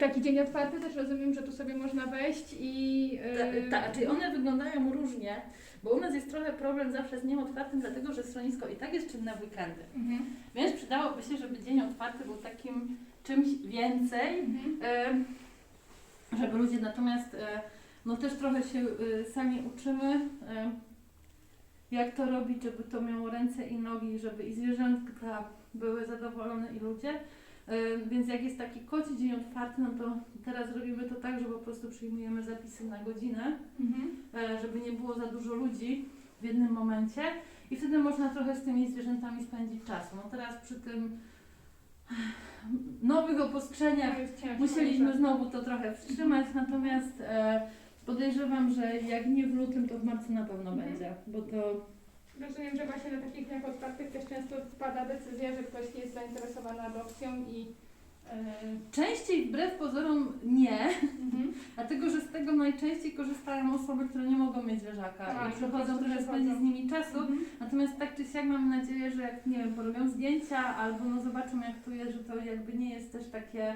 Taki dzień otwarty też rozumiem, że tu sobie można wejść i... yy, Tak, czyli one wyglądają różnie, bo u nas jest trochę problem zawsze z dniem otwartym, dlatego że schronisko i tak jest czynne w weekendy. Mhm. Więc przydałoby się, żeby dzień otwarty był takim czymś więcej, Mhm. e, żeby ludzie natomiast e, no też trochę się e, sami uczymy, e, jak to robić, żeby to miało ręce i nogi, żeby i zwierzęta były zadowolone i ludzie. E, Więc jak jest taki koci dzień otwarty, no to teraz robimy to tak, że po prostu przyjmujemy zapisy na godzinę, Mhm. e, żeby nie było za dużo ludzi w jednym momencie i wtedy można trochę z tymi zwierzętami spędzić czas. No teraz przy tym nowych ciężko, musieliśmy znowu to trochę wstrzymać, natomiast e, podejrzewam, że jak nie w lutym, to w marcu na pewno Mhm. będzie, bo to Rozumiem, że właśnie na takich dniach otwartych też często pada decyzja, że ktoś jest zainteresowany adopcją i... Yy, częściej wbrew pozorom nie, mhm. dlatego że z tego najczęściej korzystają osoby, które nie mogą mieć zwierzaka Tak, i po przychodzą trochę spędzić z nimi czasu, Mhm. Natomiast tak czy siak mam nadzieję, że jak nie wiem, porobią zdjęcia albo no zobaczą jak tu jest, że to jakby nie jest też takie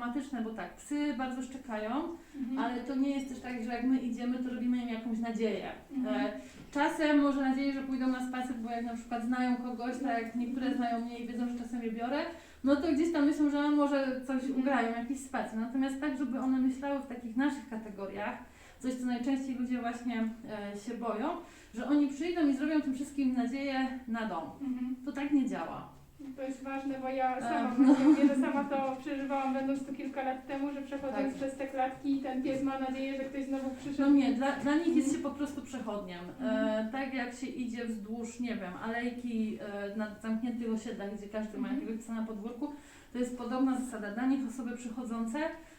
traumatyczne, bo tak, psy bardzo szczekają, Mhm. ale to nie jest też tak, że jak my idziemy, to robimy im jakąś nadzieję. Mhm. E, czasem może nadzieję, że pójdą na spacer, bo jak na przykład znają kogoś, tak jak niektóre znają mnie i wiedzą, że czasem je biorę, no to gdzieś tam myślą, że może coś Mhm. ugrają, jakiś spacer. Natomiast tak, żeby one myślały w takich naszych kategoriach, coś co najczęściej ludzie właśnie e, się boją, że oni przyjdą i zrobią tym wszystkim nadzieję na dom. Mhm. To tak nie działa. To jest ważne, bo ja sama właśnie że sama to przeżywałam będąc tu kilka lat temu, że przechodząc Tak. przez te klatki ten pies ma nadzieję, że ktoś znowu przyszedł. No nie, dla, dla nich jest się po prostu przechodniem. E, Mhm. tak jak się idzie wzdłuż, nie wiem, alejki e, na zamkniętych osiedlach, gdzie każdy ma Mhm. jakiegoś psa na podwórku, to jest podobna zasada. Dla nich osoby przychodzące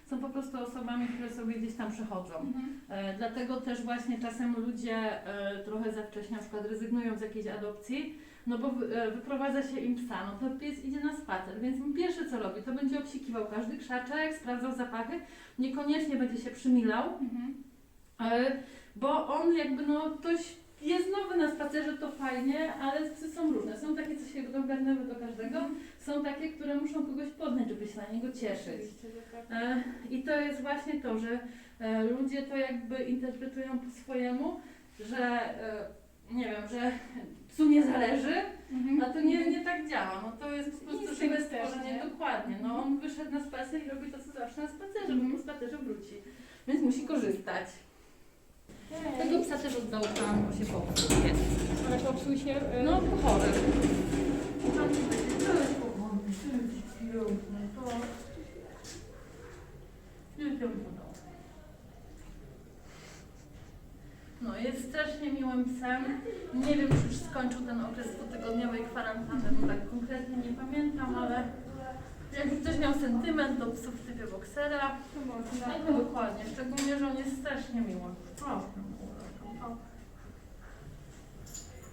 są po prostu osobami, które sobie gdzieś tam przechodzą. Mhm. E, dlatego też właśnie czasem ludzie e, trochę za wcześnie na przykład rezygnują z jakiejś adopcji, no bo wy, e, wyprowadza się im psa, no to pies idzie na spacer, więc pierwsze co robi, to będzie obsikiwał każdy krzaczek, sprawdzał zapachy, niekoniecznie będzie się przymilał, Mhm. E, Bo on jakby no ktoś jest nowy na spacerze, to fajnie, ale psy są różne. Są takie, co się dogarnęły do każdego, są takie, które muszą kogoś poznać, żeby się na niego cieszyć. E, I to jest właśnie to, że e, ludzie to jakby interpretują po swojemu, że e, nie wiem, że psu nie zależy, Mhm. a to nie, nie tak działa. No to jest po prostu żywe stworzenie, nie? dokładnie. No on wyszedł na spacer i robi to, co zawsze na spacerze, Mhm. bo po spacerze wróci. Więc musi korzystać. Tego psa też oddałam, bo się popsuł. Ale popsuł się. y, No, chory. Pochody, piękne, to... Nie wiem, podał. No, jest strasznie miłym psem. Nie wiem, czy już skończył ten okres dwutygodniowej kwarantanny, bo tak konkretnie nie pamiętam, ale jak ktoś miał sentyment do psów w typie boksera, to można. no to dokładnie, szczególnie, że on jest strasznie miły. O,